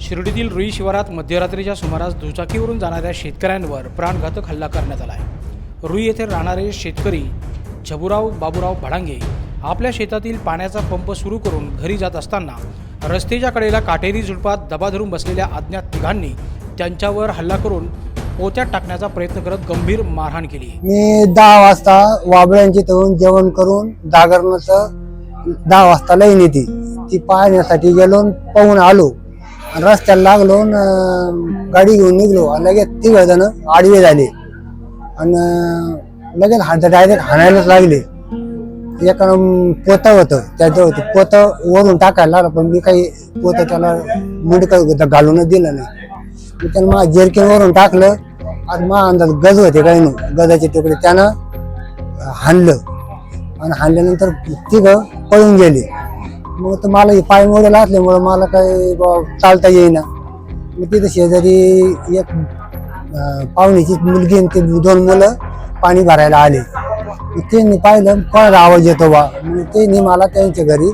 शिर्डीतील रुई शिवारात मध्यरात्रीच्या सुमारास दुचाकीवरून जाणाऱ्या शेतकऱ्यांवर प्राणघातक हल्ला करण्यात आला आहे. रुई येथे राहणारे शेतकरी झबुराव बाबुराव भडांगे आपल्या शेतातील पाण्याचा पंप सुरू करून घरी जात असताना रस्त्याच्या कडेला काटेरी झुडपात दबा धरून बसलेल्या अज्ञात तिघांनी त्यांच्यावर हल्ला करून पोत्यात टाकण्याचा प्रयत्न करत गंभीर मारहाण केली. मी दहा वाजता वाबळ्यांची तळून जेवण करून दागरणाचं दहा वाजता लाईन येते ती पाहण्यासाठी गेलो पाहून आलो. आणि रस्त्याला लागलो न, गाडी घेऊन निघलो आणि लगेच तिघ जण आडवे झाले. आणि लगेच हात डायरेक्ट हाणायलाच लागले. एका पोतं होतं. त्याचं होतं. पोतं वरून टाकायला लागलं पण मी काही पोतं त्याला मुडकं घालूनच दिलं नाही. त्यानं मला जेरकीन वरून टाकलं आणि मा अंदाज गज होते काही नाही. गजाचे तुकडे त्यानं हाणलं. आणि हाणल्यानंतर तिघं पळून गेले. मग तर मला हे पाय मोडेल असल्यामुळं मला काही बुवा चालता येईना. मग तिथं शेजारी एक अं, पाहुण्याची मुलगी आणि ते दोन मुलं पाणी भरायला आले. मग त्यांनी पाहिलं कोणाचा आवाज येतो बा? मग त्यांनी मला त्यांच्या घरी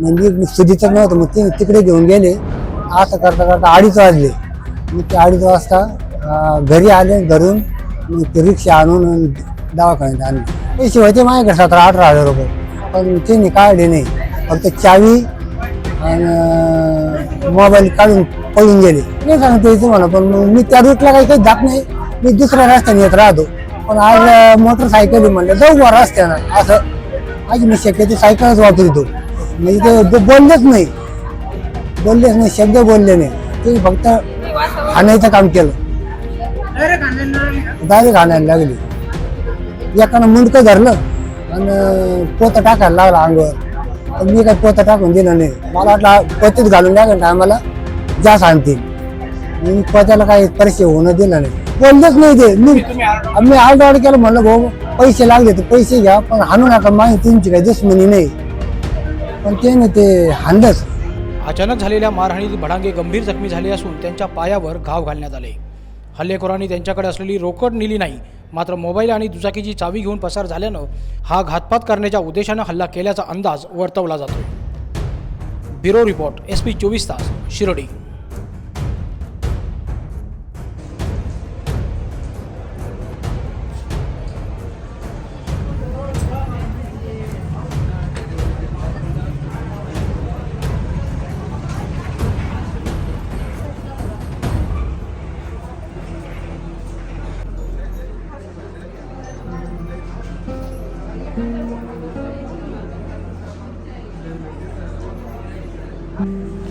म्हणजे मी सुधीच नव्हतं मग ते तिकडे घेऊन गेले. असं करता करता अडीच वाजले. मग ते अडीच वाजता अं, घरी आले घरून मग ते रिक्षा आणून दवाखान्यात आणले. पैसे होते माझ्याकडे सतरा अठरा हजार रुपये. पण त्यांनी काढले नाही. फक्त चावी आणि मोबाईल काढून पळून गेले. नाही सांगतो तुम्हाला पण मी त्या रूटला काही काही जात नाही. मी दुसऱ्या रस्त्याने येत राहतो. पण आज मोटरसायकल म्हणलं जाऊ बा रस्त्यानं. असं. आज मी शक्यतो सायकलच वापरतो. म्हणजे ते बोललेच नाही. बोललेच नाही शब्द बोलले नाही. ते फक्त हाणायचं काम केलं. डायरेक्ट हाणायला लागली. एकानं मुंडकं धरलं आणि पोतं टाकायला लागला अंगावर. पण मी काय पोतं टाकून दिलं नाही. मला वाटलं पोतीत घालून लागेल आम्हाला. जा सांगतील मी पोत्याला काही परिचय होणं दिलं नाही. बोललेच नाही ते. मी मी ऑर्डर केलं म्हणलं भाऊ पैसे लागले तर पैसे घ्या पण हाणू नका माझी तुमची काही दुश्मनी नाही. पण ते नाही ते हाणलंच. अचानक झालेल्या मारहाणीत भडांगे गंभीर जखमी झाले असून त्यांच्या पायावर घाव घालण्यात आले. हल्लेखोरांनी त्यांच्याकडे असलेली रोकड नेली नाही. मात्र मोबाईल आणि दुचाकीची चावी घेऊन पसार झाल्यानं हा घातपात करण्याच्या उद्देशानं हल्ला केल्याचा अंदाज वर्तवला जातो ब्युरो रिपोर्ट एस पी चोवीस तास शिरोडी. Thank you.